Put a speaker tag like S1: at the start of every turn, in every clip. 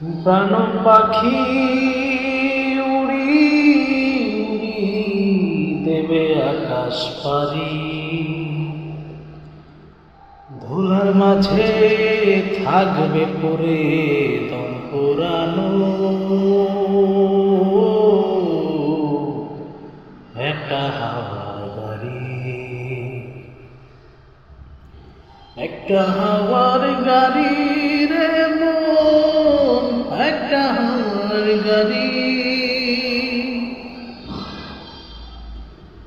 S1: প্রাণ পাখি উড়ি দেবে আকাশ পারি। ধুলার মাঝে থাকবে পরে দম পুরানো একটা হাওয়ার গাড়ি। একটা হাওয়ার গাড়ি রে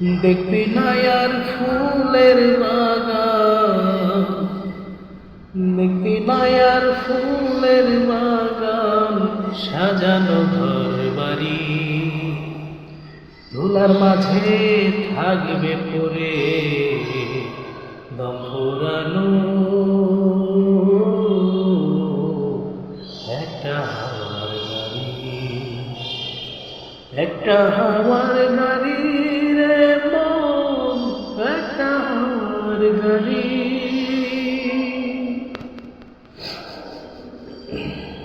S1: দেখবি না আর ফুলের বাগান। দেখবি না আর ফুলের বাগান, সাজানো ঘর বাড়ি ধুলার মাঝে থাকবে পরে দম একটা হাওয়ার গাড়ি রে মন একটা হাওয়ার গাড়ি